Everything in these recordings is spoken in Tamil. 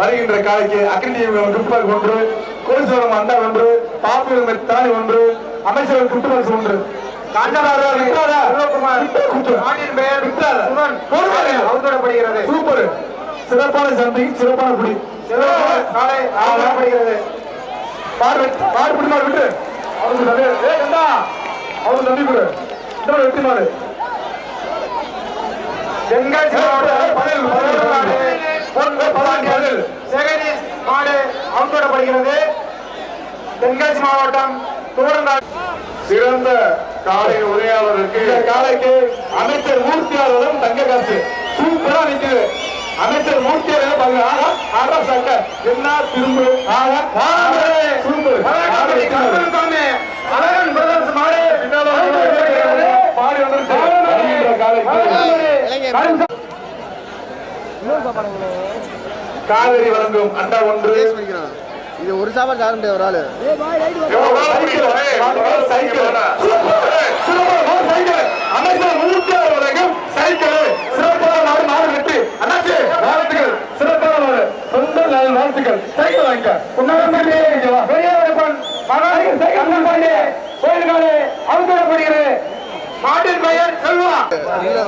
வருகின்ற காலைக்கு அக்னி குப்பல் ஒன்று கோசோரம் அண்டா ஒன்று பாப்பு தானி ஒன்று அமைச்சர் குட்டுமல்ஸ் ஒன்று. சூப்பர். சிறப்பான சந்தை சிறப்பான குடி காலை அவதூறப்படுகிறது. பாரு பாரு பிடி மாறு விட்டு. அவருக்கு தம்பி. கொடு. மாறு தென்காசி மாவட்டம் பதில், பதில், செகரிஸ் மாடு அவதூறப்படுகிறது தென்காசி மாவட்டம் தூரங்கால் சிறந்த காலை உரையாளருக்கு இந்த காலைக்கு அமைச்சர் மூர்த்தியாளரும் தங்க காசு சூப்பரா நிக்குது. அமைச்சர் மூர்த்தியாளர் பாருங்க. என்ன திரும்ப? ஆஹா காலை சூப்பர் காலை நிக்குது. சாமி அழகன் பிரதர்ஸ் மாடு. பாடி வருகின்ற காலைக்கு காவிரி வழங்கும் அண்டா ஒன்று. இது ஒரு சாப்பாடு சாப்பிட முடியாது ஒரு ஆளு. அமைச்சர் சிறப்பான சிறப்பான மாட்டின் பெயர் செல்வா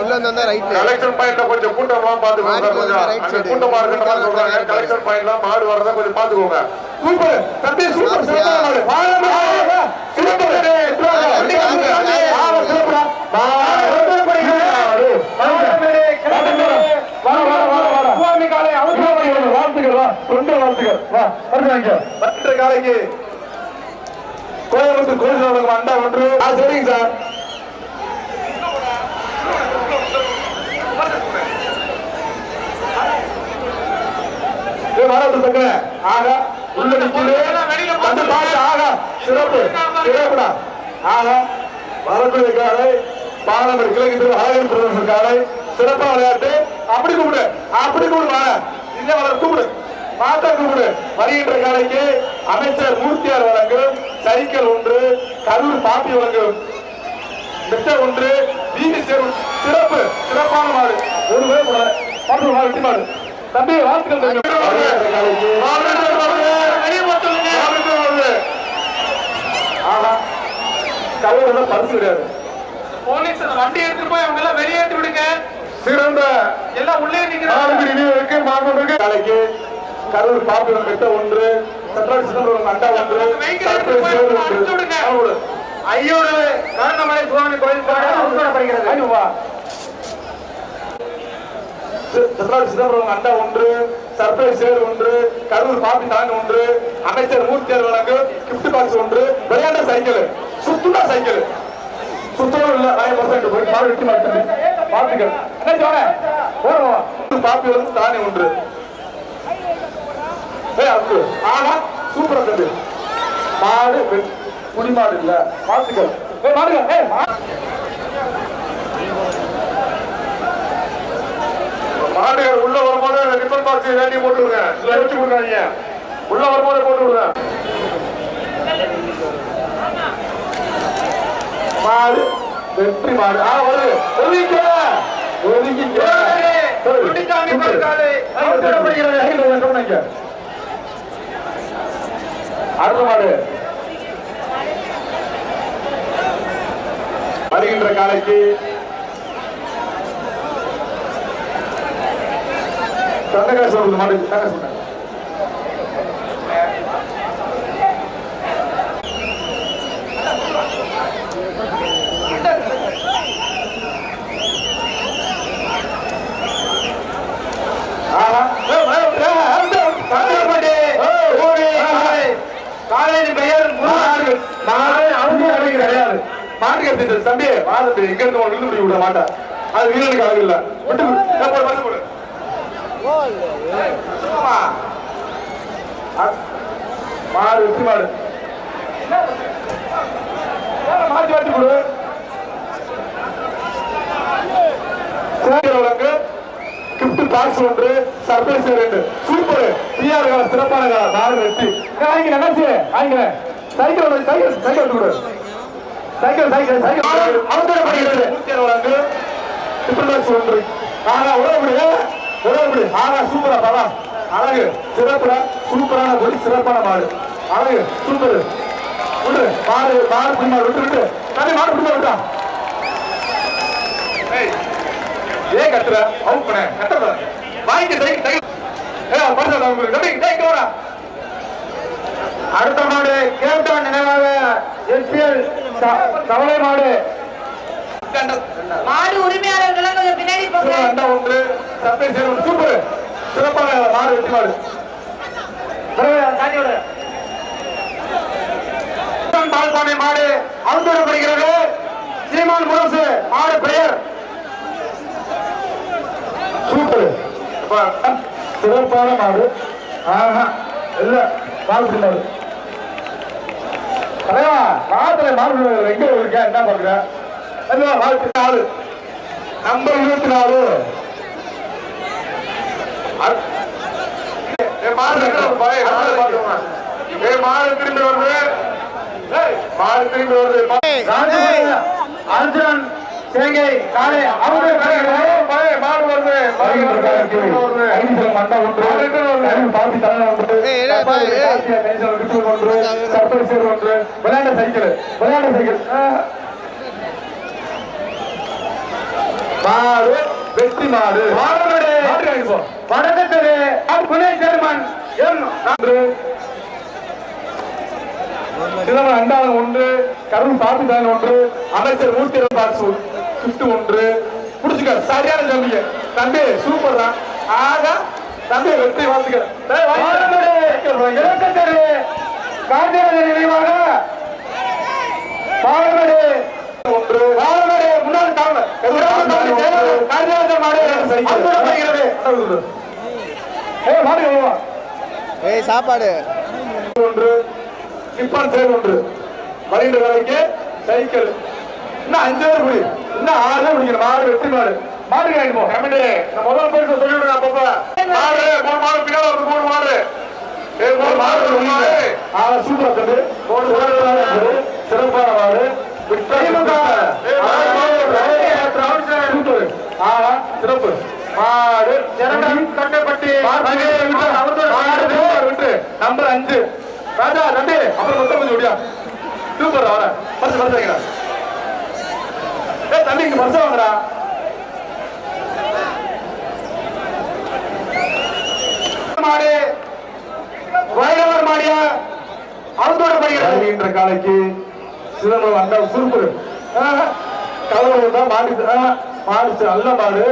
உள்ள ரைட் கலெக்ஷன் பாயிண்ட்ல கொஞ்சம் கூட்டமா பாத்துக்கோங்க கொஞ்சம். கூட்டமா இருக்கிற மாதிரி சொல்றாங்க. கலெக்ஷன் பாயிண்ட்ல மாடு வரதா கொஞ்சம் பாத்துக்கோங்க சூப்பர் தம்பி சூப்பர்? சிறப்பான மாடு. சூப்பர் இட்டுவாங்க. வண்டி வந்து வாங்க. ஆமா, சிறப்புடா. மாடு. மாடு. வாங்க. வா, வா, வா, வா, வா. சுவாமி காலை அவதூறப்படுகிறது வாழ்த்துக்கள் வா தொண்டு வாழ்த்துக்கள் வா வந்து வாங்கிக்க மற்ற காலைக்கு கோயம்புத்தூர் கோயில் அண்டா ஒன்று ஆ சரிங்க சார் வாரத்து தக்கன ஆகா உள்ள நிக்குது. வந்து பாரு ஆகா சிறப்பு சிறப்புடா. ஆகா வரக்கூடிய காலை பாலமர் கிழக்கு திரு அழகன் பிரதேச காலை சிறப்பான விளையாட்டு. அப்படி கூப்பிடு அப்படி கூப்பிடு வாழ இந்த வளர் கூப்பிடு. மாத்தா கூப்பிடு. வருகின்ற காலைக்கு அமைச்சர் மூர்த்தியார் வழங்கும் சைக்கிள் ஒன்று கரூர் பாப்பி வழங்கும். மிச்சர் ஒன்று வீதி சிறப்பு சிறப்பான மாடு. ஒரு பேர் வெட்டி மாடு. தம்பி வாழ்த்துக்கள் கல்லூரில பரிசு கிடையாது. போலீஸ் வண்டி எடுத்துட்டு போய் அவங்க எல்லாம் வெளியேற்றி விடுங்க. சிறந்த எல்லாம் உள்ளே நிக்கிறாங்க. மாண்புமிகு நாளைக்கு கரூர் பாப்பிடம் பெற்ற ஒன்று சட்டராஜ் சிதம்பரம் அண்டா ஒன்று ஐயோடு கருணமலை சுவாமி கோயில் அவதூறப்படுகிறது திருநாள் சிதம்பரம் அண்டா ஒன்று சர்ப்ரைஸ் சேர் ஒன்று கரூர் பாப்பி தான் ஒன்று அமைச்சர் மூர்த்தியார் வழங்கும் கிஃப்ட் பாக்ஸ் ஒன்று விளையாண்ட சைக்கிள் சுத்துடா சைக்கிள். சுத்தம் இல்ல நைன் பர்சன்ட் போய் மாடு வெட்டி மாட்டேன் பார்த்துக்கள் என்ன சொன்னேன் பாப்பி வந்து தானே ஒன்று. ஏய் ஆனா சூப்பரா தம்பி. மாடு வெ- புலி மாடு இல்ல பார்த்துக்கள் ஏய் மாடுங்க ஏய் மா- மாடு உள்ள ரிப்பன் பாக்ஸ் வேண்டி போட்டு விடுங்க இல்ல வச்சு கொடுக்காதீங்க. உள்ள வரும்போது போட்டு விடுங்க மாடு. வெற்றி மாடு. ஆ வருது. ஒதுங்கிங்க குட்டிச்சாமி பல்காலை அடுத்த மாடு. வருகின்ற காலைக்கு தண்டகாசு வருது மாடு தண்டகாசு வருது. ஆஹா. ஏய், ஏய், ஏய், அவுட்டு, அவுட்டு. சந்திரபாண்டி ஓடி காலையின் பெயர் மாடு மாடு அவங்க அடிக்க கிடையாது. மாட்டு கட்டி தம்பி மாடு எங்க இருந்து விழுந்து விட மாட்டேன் அது வீரனுக்கு அழகு இல்ல விட்டு விடு. ஏய், போடு, பஸ் போடு சும்மா. அ- மாடு வெற்றி மாடு மாத்தி மாத்தி கொடு? கிஃப்ட் பாக்ஸ் ஒன்று. சர்ப்ரைஸ் ரெண்டு சூப்பர் பிஆர் கால சிறப்பான கால. நாலு வெற்றி. வாங்கி நினைச்சு வாங்க சைக்கிள் சைக்கிள் சைக்கிள் கொடு. Cycle cycle cycle. அவசர படிக்கிறது நூத்தி வழங்கு. கிஃப்ட் பாக்ஸ் ஒன்று. ஆனா உடம்புடி உடம்புடி ஆனா சூப்பரா பரவா அழகு. சிறப்புடா. சூப்பரான பொடி சிறப்பான மாடு. அழகு. சூப்பர். விடு. மாடு மாடு பிடி மாடு விட்டு விட்டு. தம்பி மாடு பிடி விட்டா. ஏன் கத்துற? அவுட் பண்ண. கத்துற டேய் இங்க வாடா. அடுத்த மாடு கேப்டன் நினைவாக எஸ்பிஎல் சவளை மாடு. மாடு உரிமையாளர்கள் கொஞ்சம் பின்னாடி போங்க. அண்டா ஒன்று சேரும் சூப்பர். சிறப்பான மாறு வெற்றி மாறு பால்பானை மாடு அவுந்தரப்படுகிறது சீமான் முரசு மாடு பெயர். சூப்பர். சிறப்பான மாடு. ஆஹா இல்ல மாடு மாடு தலைவா மாதுளை மாடு எங்க இருக்க? என்ன பாக்குற? வாழ்க்கை நாலு. நம்பர் இருபத்தி நாலு. மாடு இருக்கிற ஒரு பய- மாடு பாத்துக்கோங்க. ஏய், மாடு திரும்பி வருது. ஏய், மாடு திரும்பி வருது. அர்ஜுனன் சேங்கை காளை அவருடைய வருது. சைக்கிள். சைக்கிள். வெற்றி மாடு. மாடு வடக்கத்தது துணை சேர்மன் எம். நான்கு சிதம்பரம் அண்டாளம் ஒன்று கருண் பாத்துதான் ஒன்று அமைச்சர் மூர்த்தி கிஃப்ட் ஒன்று. புடிச்சுக்க சரியான தம்பிங்க தம்பி சூப்பர் தான். ஆக தம்பி வெற்றி வாழ்த்துக்க இலக்கத்தரு காந்தியடிகள் நினைவாக பாலமேடு ஒன்று பாலமேடு முன்னாள் காவலர் காந்திராஜர் மாடு அன்புடப்படுகிறது ஏ மாடு எவ்வளோ ஏய் சாப்பாடு. ஒன்று டிப்பர் சேர் ஒன்று. வருகின்ற வேலைக்கு சைக்கிள். இன்னும் அஞ்சு பேர் புடி இன்னும் ஆறு பேர் பிடிக்கிற மாடு வெற்றி மாடு. மாடு கேட்டு போ. கமெண்ட் நான் முதல்ல போய் சொல்லி விடுங்க அப்பப்ப. மாடு மூணு மாடு பின்னால வருது மூணு மாடு. ஏய், மூணு மாடு மூணு மாடு. ஆ சூப்பரா தம்பி மூணு சிறப்பான மாடு. சிறப்பான மாடு. ஆ சிறப்பு. மாடு கட்டப்பட்டி. விட்டு. நம்பர் அஞ்சு. ராஜா தம்பி அப்புறம் மொத்தம் கொஞ்சம் முடியா சூப்பர் வர பரிசு பரிசு வைக்கிறா ஏய் தம்பி இங்க பரிசு வாங்குறா மாடு. வைரவர் மாடியா? அவத்தோட படிக்கிறது என்ற காலைக்கு சிதம்பரம் அந்த சுருப்பு கவுரு தான் மாடு மாடு நல்ல மாடு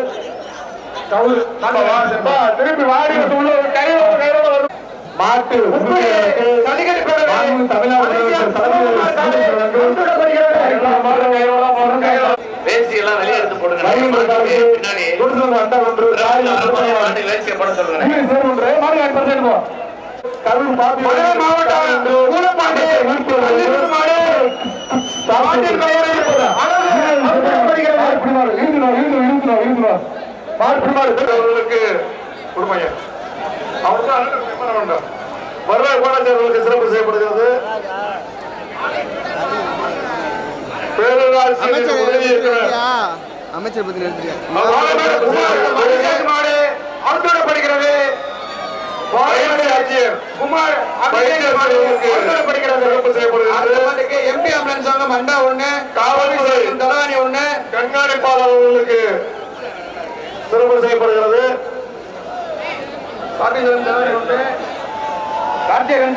திருப்பி வாடி உள்ள ஒரு கை மாட்டு உண்மையாருக்கு அவர்களுக்கு அவருக்கு? வேண்டாம் சிறப்பு செய்யப்படுகிறது. அமைச்சர் உதவி? அமைச்சர் பத்தி அவுத்தோடப்படுகிறது குமார் எம்பி ஆம்புலன்ஸ் வாங்க மண்டா ஒண்ணு காவல்துறை தலவாணி ஒண்ணு. கண்காணிப்பாளர்களுக்கு சிறப்பு செய்யப்படுகிறது பாட்டிசன் தலவாணி ஒண்ணு. கார்த்திகன்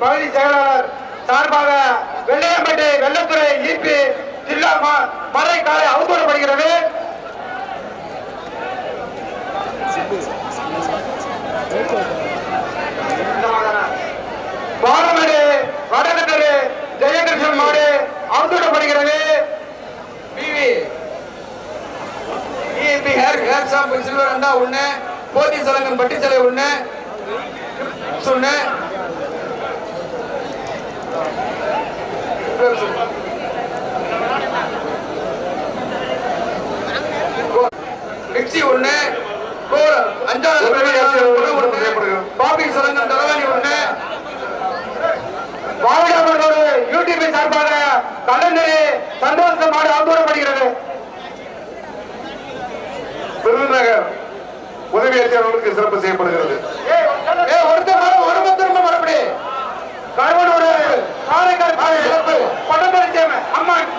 பகுதி செயலாளர் சார்பாக வெள்ளையம்பட்டி வெள்ளத்துறை ஈபி ஜில்லா மறை காலை அவுத்தோடப்படுகிறது பாலமேடு வடகத்தரு ஜெயகிருஷ்ணன் மாடு அவுத்தோடப்படுகிறது ஹேர் ஹேர் ஷாம்பு சில்வர் அண்டா ஒண்ணு போதி சலங்கன் பட்டி சிலை ஒண்ணு ஒண்ணு மிக்சி ஒண்ணு அஞ்சாவது பாபிக் சலங்கம் தலைவாணி ஒண்ணு பாவிடாமலோடு யூடியூபை சார்பாக கலந்தரி சந்தோஷம் மாடு ஆந்தோரப்படுகிறது விருதுநகர் உதவி அளித்தவர்களுக்கு சிறப்பு செய்யப்படுகிறது ஏ ஒருத்த மரம் ஒரு மத்திரமா மரப்படி கருவனோடு காரைக்கால் சிறப்பு பட்டமரை சேம அம்மன்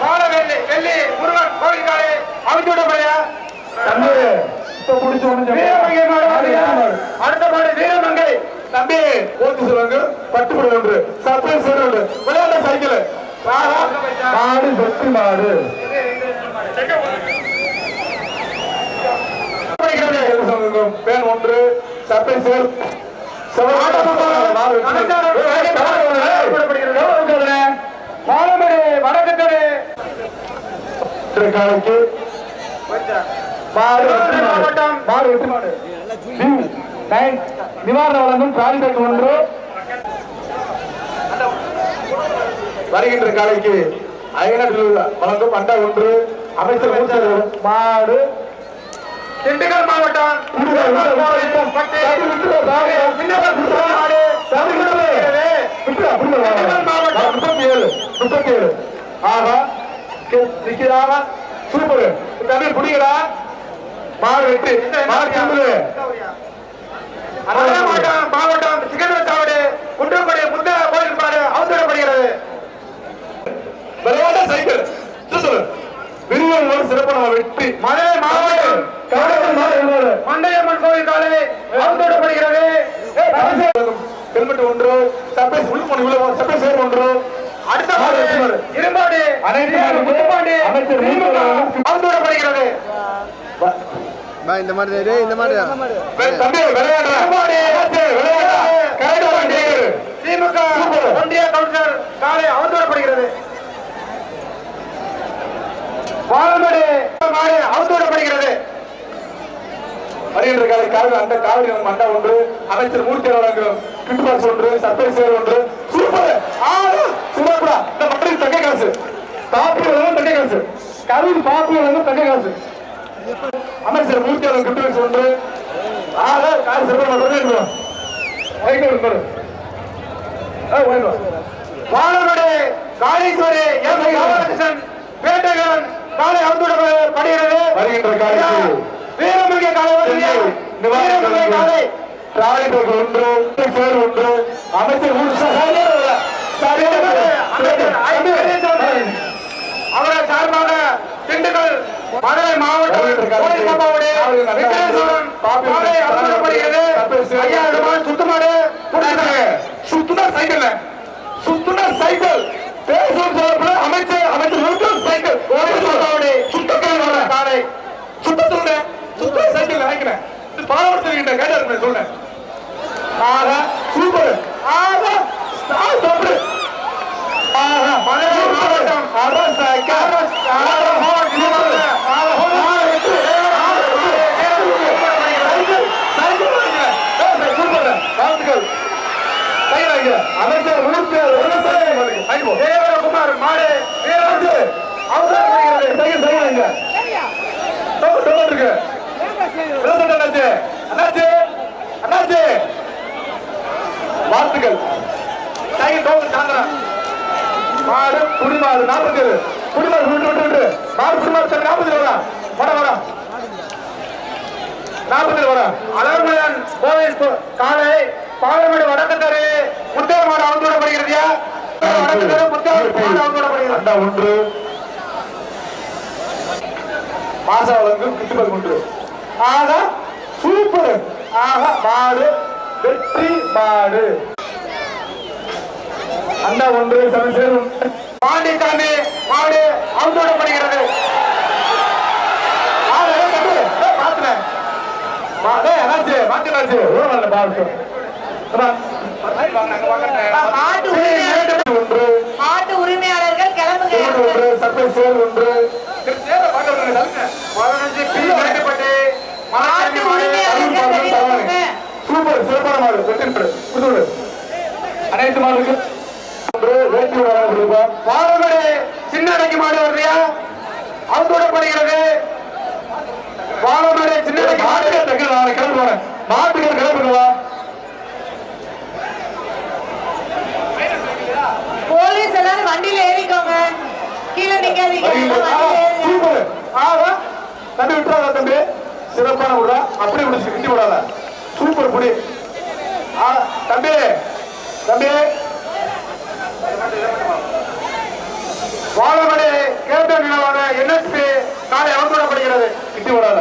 பாலவேலி வெள்ளி முருகன் கோவில்காரை அமைச்சு விடப்படையா அடுத்த மாடு வீரமங்கை. தம்பி ஓட்டு சொல்லுங்க. பட்டுப்படு ஒன்று சர்ப்ரைஸ் ஒன்று விளையாட சைக்கிள். மாடு வெற்றி மாடு. பேன் ஒன்று. சர்ப்ரைஸ் பாலமேடு நிவாரணம் வழங்கும் காலிபேக் ஒன்று. வருகின்ற காலைக்கு அயனாட்டில் வழங்கும் அண்டா ஒன்று. அமைச்சர் மூச்சர் மாடு. திண்டுக்கல் மாவட்டம். முப்பத்தி ஏழு முப்பத்தி ஏழு ஆகா நிக்கிறாங்க சூப்பர் தமிழ் புடிக்கிறா மாடு வெட்டு திரும்புது மதுரை மாவட்டம் மாவட்டம் சிக்கன சாவடி குன்றக்குடி முத்த கோயில் பாடு அவசரப்படுகிறது விளையாட்ட சைக்கிள்? சொல்லு. விரிவல் ஒரு சிறப்பான வெற்றி. மதுரை மாவட்டம். மண்டையம்மன் கோயில் காலை அவசரப்படுகிறது ஹெல்மெட் ஒன்று சர்ப்ரைஸ் உள்ள போன இவ்வளவு சர்ப்ரைஸ் சேர் ஒன்று. அடுத்த இரும்பாடு. அமைச்சர் அவசரப்படுகிறது பா இந்த மாதிரி டேய் இந்த மாதிரி திமுக ஒன்றிய கவுன்சிலர் காலை அவசரப்படுகிறது பாலமேடு மாடு அவசரப்படுகிறது வருகின்ற காலை காவிரி அந்த காவிரி மண்டா ஒன்று அமைச்சர் மூர்த்தி வழங்கும் கிட்டு பாக்ஸ் ஒன்று சர்ப்ரைஸ் சேர் ஒன்று. சூப்பர். ஆளு சூப்பர்டா இந்த மக்களுக்கு தங்க காசு. வழங்கும் தங்க காசு. கரூர் பாப்பி வழங்கும் தங்க காசு. அமைச்சர் மூர்த்தி கிட்டு பாக்ஸ் ஒன்று ஆக காசு சிறப்பு மட்டும் வைக்க விடுப்பாரு பாலமேடு காளீஸ்வரி எஸ் ராமகிருஷ்ணன் பேட்டைகரன் காலை அவசரப்படுகிறது வருகின்ற காலைக்கு வீரமிகு காலை. வீரமிகு காலை டிராலிபேக் ஒன்று சேர் அமைச்சர் அவர்கள் சார்பாக திண்டுக்கல் மதுரை மாவட்டம் சுத்தமாடு சுத்துனா சைக்கிள் சுத்துனா சைக்கிள். பேசும் சொல்லப்பட அமைச்சர் அமைச்சர் மூத்தம் சைக்கிள். சம்பாவோடு சுத்த சுத்த சொல்றேன் சுத்த சைக்கிள் நினைக்கிறேன் இது கேட்டா சொல்றேன். சூப்பர். ஆஹா ஸ்டார் மாவட்டம் அரச அரச அமைச்சர் மாடு வீரராஜு அவசரப்படுகிறது வாழ்த்துக்கள் சைக்கிள் டோக்கன் சாந்திரா மாடு குடிமாடு நாற்பத்தி ஏழு. குடிமாடு விட்டு விட்டு விட்டு மாடு குடிமாடு சரி நாற்பத்தி வரா. வர வர. நாற்பத்தி வர. அலர்மலன் கோவில் காலை பாலமேடு வடக்கு தெரு முத்தைய மாடு அவசரப்படுகிறதா வடக்கு தெரு முத்தைய மாடு அவசரப்படுகிறது அண்டா ஒன்று. மாசா வழங்கும் கிட்டுபல் ஒன்று ஆக சூப்பர். ஆக மாடு. வெற்றி மாடு அண்டா ஒன்று சமசேர் ஒன்று பாண்டிசாமி மாடு அவசரப்படுகிறது ஆறு ஏய் தம்பி, ஏய் பாத்துல. மா- மாட்டு உரிமையாளர்கள் ஒன்று மாட்டு உரிமையாளர்கள் கிளம்புங்க சிமெண்ட் ஒன்று. சர்ப்ரைஸ் சேர் ஒன்று சேர பார்க்க விடுங்க, தள்ளுங்க. பதினஞ்சு பி கட்டப்பட்டு மாட்டு உரிமையாளர்கள் வெளியே போங்க சூப்பர் சிறப்பான மாடு. அனைத்து மாடுக்கு பாலமேடு சின்ன அடைக்கு மாடு வருறியா அவசரப்படுகிறது பாலமேடு சின்ன அடைக்கு மாடு. கிளம்பி போறேன் மாட்டுகள் கிளம்புங்களா போலீஸ் எல்லாரும் வண்டியில ஏறிக்கோங்க. கீழே நிக்காதீங்க. சூப்பர் தம்பி விட்டுறாத தம்பி. சிறப்பான விடுறா அப்படி விடுச்சு கிண்டி விடாத புடி. ஆ, தம்பி தம்பி. வாழமணி கேப்டன் நிலவான என்எஸ்பி காலை அவசரப்படுகிறது கிட்டி விடாத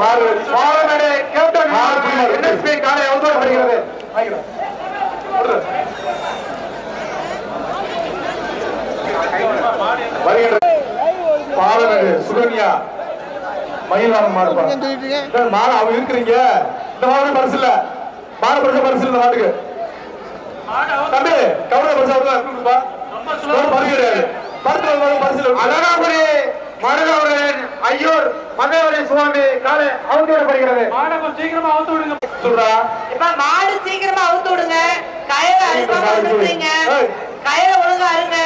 மாறு. வாழமணி கேப்டன் நிலவான என்எஸ்பி காலை அவசரப்படுகிறது. வருகின்ற பாலநடு சுகன்யா. இருக்கேன் இந்த மாடு அவங்க இருக்கிறீங்க. இந்த பரிசு இல்ல. மாடு பரிசு பரிசு இந்த மாட்டுக்கு. தம்பி கவலை பரிசு இருக்குப்பா அழகாபுரி மருதவர்களின் ஐயூர் மதவரி சுவாமி காலை அவசரப்படுகிறது சீக்கிரமா அவுத்து விடுங்க சொல்றா? இப்ப மாடு சீக்கிரமா அவுத்து விடுங்க கயிறு அழுக்காம விட்டுறீங்க கயிறை ஒழுங்கா அருங்க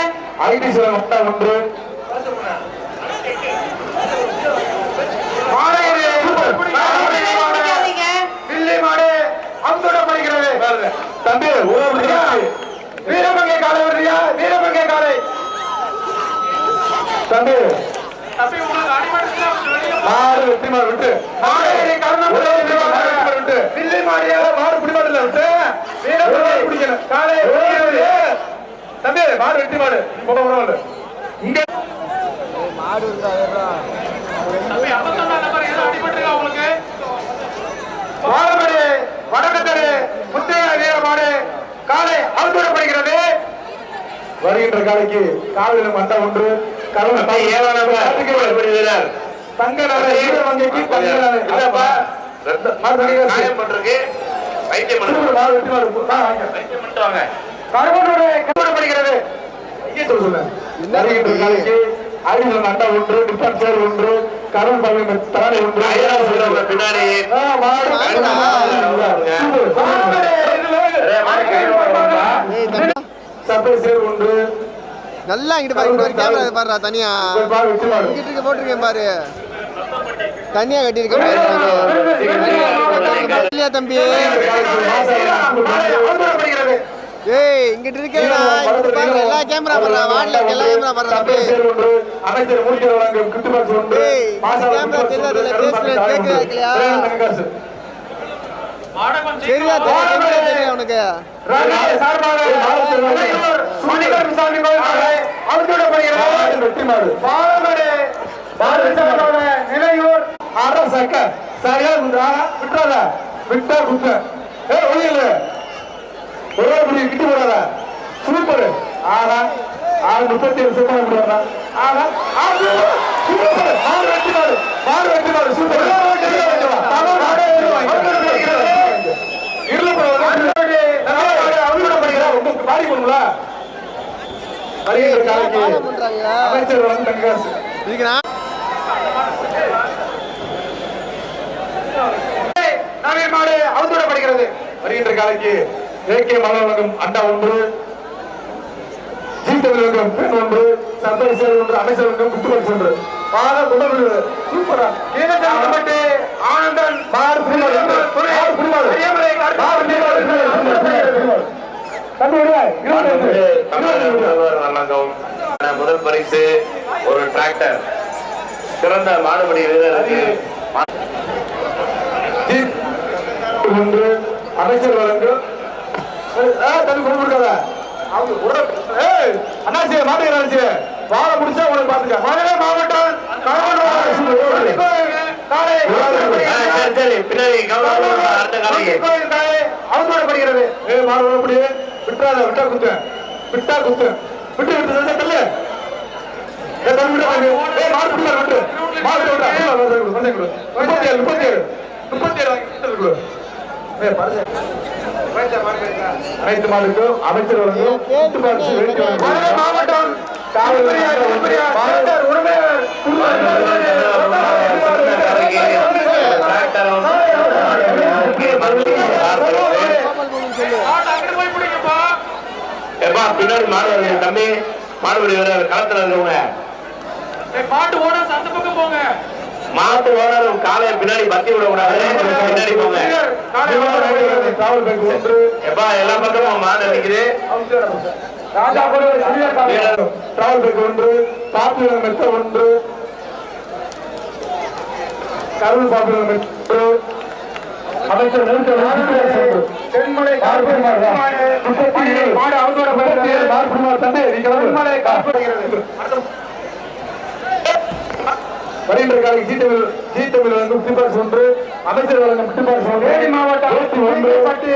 ஐடி சில மட்டா ஒன்று மாடு அவுத்துவிடப்படுகிறது. பாருங்க. தம்பி ஒரு வீரமங்கை காலை வருறியா? வீரமங்கை காலை. தம்பி. மாடு வெட்டி. மாடு விட்டு மாடு மாடு விட்டு. தில்லி மாடியா மாடு பிடி மாடு இல்ல விட்டு. வீரமங்கை பிடிக்கல. காலை தம்பி மாடு. வெட்டி மாடு போட போட இங்க. மாடு இருந்தா வேறா. வாழமணி வடக்கத்தரு முத்தையா வீரமாடு. காலை அவுத்துவிடப்படுகிறது வருகின்ற காலைக்கு காலையில் மண்டை ஒன்று. கருணை ஏழாம் தங்க நகை ஈர வங்கிக்கு தங்க நகை இல்லப்பா காயம் பண்றதுக்கு வைத்தியம் பண்ணுங்க. மாடு வெட்டி மாடு ஆ, வாங்க. வைத்தியம் பண்ணிட்டு வாங்க கருவனூரை கைவிடப்படுகிறது இங்கே சொல்ல சொல்ல வருகின்ற காலைக்கு ஐநூறு நண்டா ஒன்று டிஃபன் சேர் ஒன்று கருண் பள்ளி தானே ஒன்று. பின்னாடி ஆ, மாடு மாடுடா. சூப்பர். ஏய், மாடு கையில வாங்க. ஏய் தம்பி ஒன்று நல்லா இங்கிட்டு பாரு இங்கிட்டு ஒரு கேமரா பாருடா தனியா. இங்கிட்டு இருக்க போட்டிருக்கேன் பாரு. தனியா கட்டியிருக்கேன் பாரு இல்லையா தம்பி? ஏய் இங்கிட்டு இருக்கேடா. இங்கிட்டு பாரு எல்லா கேமரா பாருடா வாட்ல எல்லா கேமரா பாருடா தம்பி. அமைச்சர் கிட்டு பாக்ஸ் உண்டு கேமரா கரும்பு பேசுறது கேக்குதா. இல்லையா? தெரியும் உனக்கு? நிலையூர் ஆடா சக்க சரியா இருந்தா விட்டுறாத. விட்டா குத்த. ஏ ஒளியல ஒரே புடி கிட்டி போடாத சூப்பர். ஆடா. ஆறு முப்பத்தி ஏழு சூப்பர் ஆடா. ஆடு. சூப்பர். மாடு வெட்டி மாடு மாடு வெட்டி மாடு சூப்பர். பாடி பண்ணுல வருகின்ற காலைக்கு அமைச்சர் வந்து நான் நவீன் மாடு வருகின்ற காலைக்கு ஏகே மலவழங்கும் அண்டா ஒன்று ஜீத்தமிழ் வழங்கும் பெண் ஒன்று சந்தன சேர் ஒன்று அமைச்சர் வழங்கும் குத்துமதி ஒன்று. பாத குடல் சூப்பரா. கீழச்சாமப்பட்டு ஆனந்தன் மாடு புரிமாடு மாடு புரிமாடு ஐயமலை மாடு வழங்கும் முதல் பரிசு ஒரு டிராக்டர் சிறந்த மாடுபிடி வீரருக்கு. ஒன்று அமைச்சர் வழங்கும் ஆ, தம்பி கொண்டு கொடுக்காத. அவங்க உடல் அண்ணாச்சி மாட்டேங்க அண்ணாச்சி வாழை முடிச்சா உனக்கு பாத்துக்க மதுரை மாவட்டம் பின்னாடி கவனம் அடுத்த காலைக்கு கோயில் விட்டாத விட்டா குத்து. விட்டா குத்து. விட்டு விட்டு தள்ளு ஏய் தள்ளு விட்டு ஏய் மாடு பிடில விட்டு. மாடு விட்டா கொஞ்சம் கொடு முப்பத்தி ஏழு முப்பத்தி ஏழு முப்பத்தி ஏழு கொடு ஏய் பரிசு அனைத்து மாடுக்கும் அமைச்சர் வழங்கும் மாவட்டம் காவல் திருப்பதியார், திருப்பதியார், சென்டர் உரிமையாளர் எப்பா பின்னாடி தம்பி களத்துல இருக்கவங்க? சந்த பக்கம் போங்க. மாட்டு ஓனரும் காலையை பின்னாடி பத்தி விட கூடாது பின்னாடி போங்க. காவல் பேங்க் ஒன்று. எப்பா எல்லா பக்கமும் மாடு வீரர். டிராவல் பேக் ஒன்று. பாப்புலர் மெத்த ஒன்று. கருள் பாப்புலர் மெத்த அமைச்சர் தென்மலை தந்தை வருகின்ற காலை வழங்கும் டிபாஸ் ஒன்று அமைச்சர் வழங்கும் டிபாஸ் ஒன்று தேனி மாவட்டம் ஒன்று பட்டி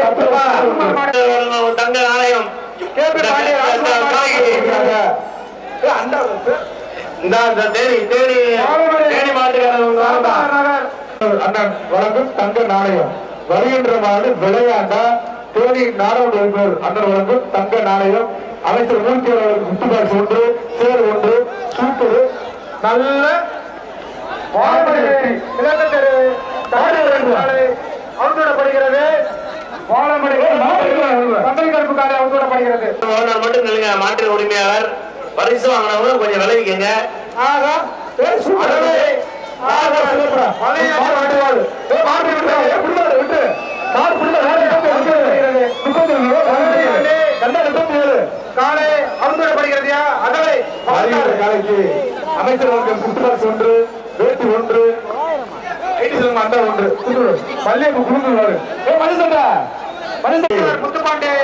தங்க நாணயம் கேபி தேனி தேனி தேனி மாட்டுக்காரங்க அண்ணன் வழங்கும் தங்க நாணயம். வருகின்ற மாடு விளையாண்டா தேனி நாடாளுமன்ற உறுப்பினர் அண்ணன் வழங்கும் தங்க நாணயம். அமைச்சர் மூர்த்தி அவர்களுக்கு முத்துபாஸ் ஒன்று சேர் ஒன்று சூப்பர். நல்ல நில்லுங்க மாட்டின் உரிமையாளர். பரிசு வாங்கினவங்க கொஞ்சம் விளைவிக்கங்க ஆகா ஏய் விட்டு வந்து அமைச்சர் ஒன்று வேட்டி ஒன்று அண்டா ஒன்று புத்துடு மல்லிகைப்பூ குடும்பம் மனுஷன்டா மனுஷன் முத்துப்பாண்டே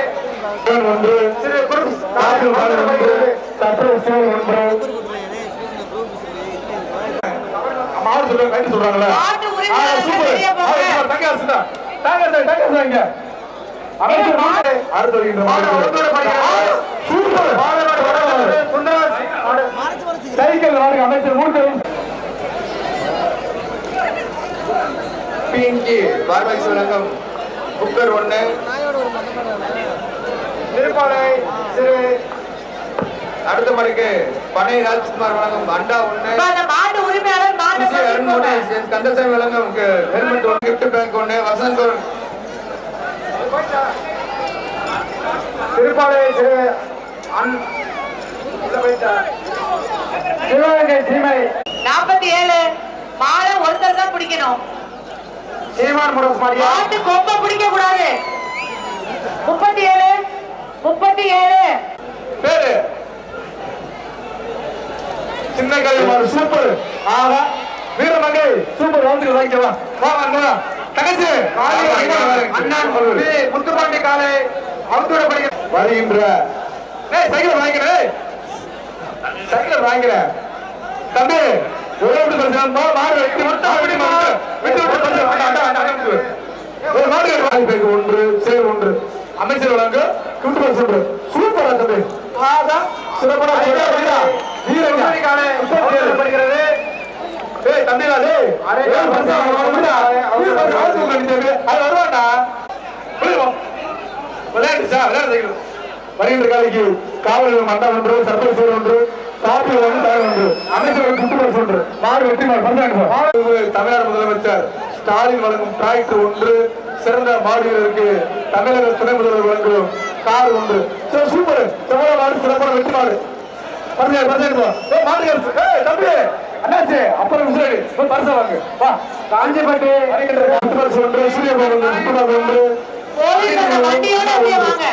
ஒன்று சிறு குரு ஒன்று சட்டை ஒன்று மாடு சொல்றாங்க ஆ, உரிமையாளர்கள் சூப்பர். ஆ, போங்க. சூப்பர். தங்க. தங்க அரசு, தங்க அரசு வாங்க. அமைச்சர் மாடு. அடுத்து வருகின்ற மாடு. மாடு அவுத்துவிடப்படுகிறது. ஆ, சூப்பர். மாடு. சைக்கிள் வாருங்க, அமைச்சர் மூர்த்தி. பிஎன்கி பார்வைஸ் விளக்கம் குக்கர் ஒன்று திருப்பாலை சிறு அடுத்த மணிக்கு பனை ராஜ்குமார் வழங்கும் அண்டா அந்த மாட்டு உரிமையாளர். எஸ். கந்தசாமி வழங்கும் ஹெல்மெட் ஒன்று கிஃப்ட் பேங்க் ஒன்று வசந்த் அன் சிவகங்கை சீமை. நாற்பத்தி ஏழு மாலை ஒருத்தர் தான் பிடிக்கணும். சீமான் முரசு மாட்டு கொம்ப பிடிக்க கூடாது முப்பத்தி ஏழு முப்பத்தி ஏழு பேரு. சின்ன கல்வி சூப்பர் ஆஹா வீரமங்கை சூப்பர் வந்து வாங்கிக்கலாம் வா தங்கச்சி அண்ணன் பி. முத்துப்பாண்டி காலை அவுத்துவிடப்படுகிறது வருகின்ற ஏய் சைக்கிள் வாங்கிக்கிறேன் சைக்கிள் வாங்கிக்கிறேன் தம்பி ஒரே விட்டு பரிசு மா மாடு வெட்டி விட்டு மாடு விட்டு விட்டு பரிசு வேண்டாம் வேண்டாம் வேண்டாம் ஒரு வாய்ப்பு ஒன்று சேர் ஒன்று அமைச்சர் வழங்க பரிசு ஒன்று சூப்பரா தம்பி ஆதா சிறப்பான காலை அவுத்துவிடப்படுகிறது ஏய் தம்பிடா டேய் அரே, வீர அது புரியுமா விளையாட்டு சார் விளையாட்டு வருகின்ற காலைக்கு காவலர் மண்டா ஒன்று சர்பர் சேர் ஒன்று காப்பி ஒன்று தலை ஒன்று. அமைச்சர் குட்டுபரிசு ஒன்று. மாடு வெற்றி பரிசாங்க தமிழ்நாடு முதலமைச்சர் ஸ்டாலின் வழங்கும் டிராக்டர் ஒன்று சிறந்த மாடு வீரருக்கு தமிழக துணை முதல்வர் வழங்கும் கார் ஒன்று. சரி சூப்பர் செவ்வளவு மாடு சிறப்பான வெற்றி மாடு. பரிசு பரிசு ஏய் தம்பி! அண்ணாச்சி அப்புறம் பரிசு வாங்கு. வா. காஞ்சிபட்டு வருகின்ற குட்டுபரிசு ஒன்று ஒன்று குட்டுபாபு ஒன்று. போலீஸ் அந்த வண்டியோட அப்படியே வாங்க.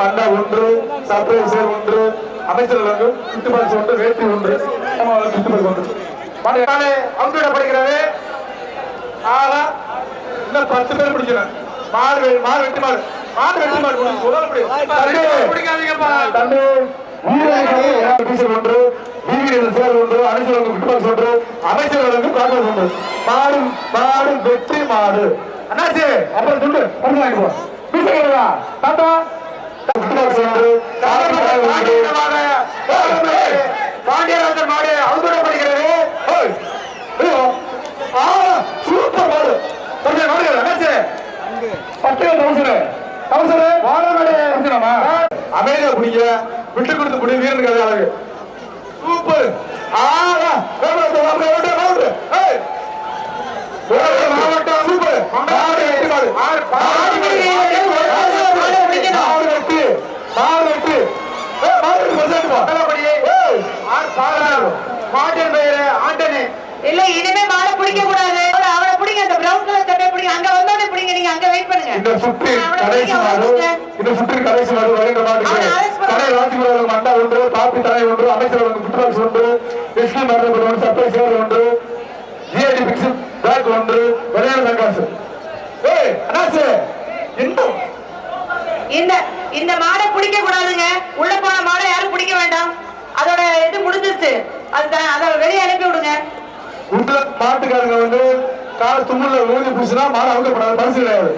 மண்டா ஒன்று சர்ப்ரைஸ் ஒன்று அமைச்சர் ஒன்று வேட்டி ஒன்று. ஒன்று. அவுத்துவிடப்படுகிறது ஆகா இன்னும் பத்து பேர் பிடிக்கிறேன் மாடு மாடு வெட்டி மாடு. மாடு வெட்டி மாடு பிடிக்காதீங்கப்பா. தம்பி. ஒன்று வீரர்கள் சேர் ஒன்று அமைச்சர் வந்து குட்டுபாஸ் ஒன்று அமைச்சர் வந்து காங்கிரஸ் ஒன்று மாடு மாடு வெற்றி மாடு. அண்ணாச்சி அப்புறம் சொல்லு பரிசு வாங்கிட்டு போ. பீசல் கேளுடா தாத்தா. பாண்டியராஜன் மாடு. ஆ, சூப்பர் மாடு பரிசு மாடு அண்ணாச்சி பட்டுகள் தவசரு தவசரு வாழமேடு தவசரமா அமைதியா விட்டு கொடுத்து குடி வீரன் கதை அழகு சூப்பர். வேகத்தை மாவட்டம் சூப்பர் மாடு வெட்டி மாடு. மாடு வெட்டி மாடு வெட்டி. மாடு வெட்டி. மாடு வெட்டி ஏய், மாடு வெட்டி பரிசு போ நல்லபடியே. ஏய். ஆர் பாலாறு. மாட்டின் பெயரு ஆண்டனி இல்ல இனிமே மாலை பிடிக்க கூடாது அவரை- அவரை பிடிங்க அந்த பிரவுன் கலர் சட்டையை பிடிங்க அங்க வந்தோடனே பிடிங்க நீங்க அங்க வெயிட் பண்ணுங்க இந்த சுற்றி கடைசி பிடிங்க. இந்த சுற்றி கடைசி மாடு வருகின்ற மாட்டுக்கு அவனை arrest பண்ணு. கடை ராஜ்குமார் மண்டா ஒன்று காப்பி தலை ஒன்று அமைச்சர் ஒன்று குற்றவாளி ஒன்று எஸ்பி மரணம் ஒன்று சட்டை சேர் ஒன்று ஜிஎஸ் மாடு ஒன்று விளையாடு தங்காசு ஏய் அண்ணாச்சு இன்னும் இந்த இந்த மாடை பிடிக்க கூடாதுங்க. உள்ள போன மாடை யாரும் பிடிக்க வேண்டாம். அதோட இது முடிஞ்சிருச்சு. அது அதை வெளியே அனுப்பி விடுங்க. உள்ள மாட்டுக்காரங்க வந்து கால தும்முல ஊதி பூசினா மாடு அவுக்கப்படாது பரிசு கிடையாது.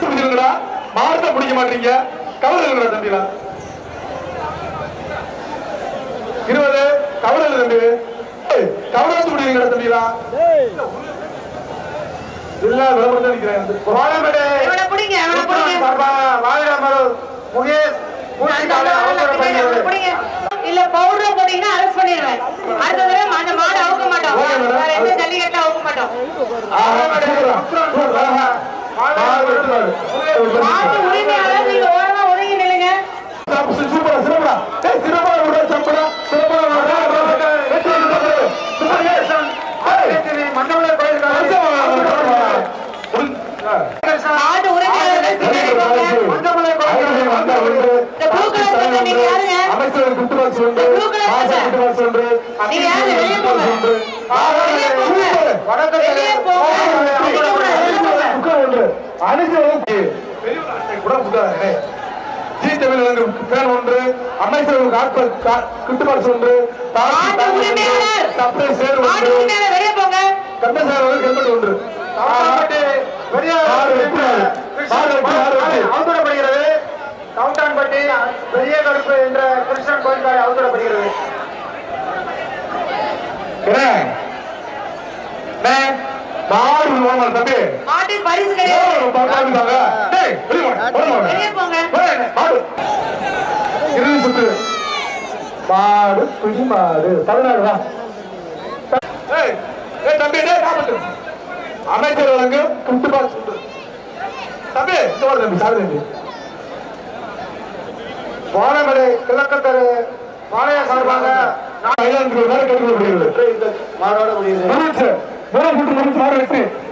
புரிஞ்சுங்களா மாடத்தை பிடிக்க மாட்டீங்க. கவர் எழுதுறா தம்பிலா இருபது கவர் எழுது தம்பி. ஏய், கவர் வச்சு முடியுங்களா தம்பிலா இல்ல சார்பாக வாழைமரம் முகேஷ். இல்ல பவுடர் போட்டீங்கன்னா அரெஸ்ட் பண்ணிடுவேன். அடுத்த தடவை அந்த மாடு அவுக்க மாட்டோம். வேற எந்த ஜல்லிக்கட்டுல அவுக்க மாட்டோம். அமைச்சர். குட்டுவாசி உண்டு நீங்க யாரு வெளியே போங்க. வெளியே போங்க வெளியே போங்க பிடிக்க கூடாது, வெளியே போங்க புக்கர் கூட ஜி தமிழ் பேர் ஒன்று அமைச்சர் மாட்டு உரிமையாளர் சப்ளை சேர் ஒன்று உரிமையாளர் வெளியே போங்க. கட்ட சேர் வந்து ஹெல்மெட் ஒன்று. அவசரப்படுகிறது கவுண்டான்பட்டி பெரிய கருப்பு என்ற கிருஷ்ணன் கோயில்காரை அவசரப்படுகிறது மாடு வாங்கலாம் தம்பி. மாட்டுக்கு பரிசு கிடையாது. மாடு பார்க்காதீங்க. டேய், வெளிய வாங்க, வெளிய வாங்க. போங்க. மாடு. இறுதி சுற்று மாடு பிடி மாடு தமிழ்நாடு தான் ஏய், ஏய் தம்பி டேய் காப்பட்டு அமைச்சர் வழங்கு குட்டு பால் சுற்று தம்பி வாரம் தம்பி சாரி தம்பி. வாழமடை கிழக்கத்தரு வாழைய சார்பாக ஐயாயிரம் ரூபாய் கேட்டுக்கொள்ளப்படுகிறது மாறோட முடியுது. முடிச்சு மூணு சுற்று முடிச்சு மாடு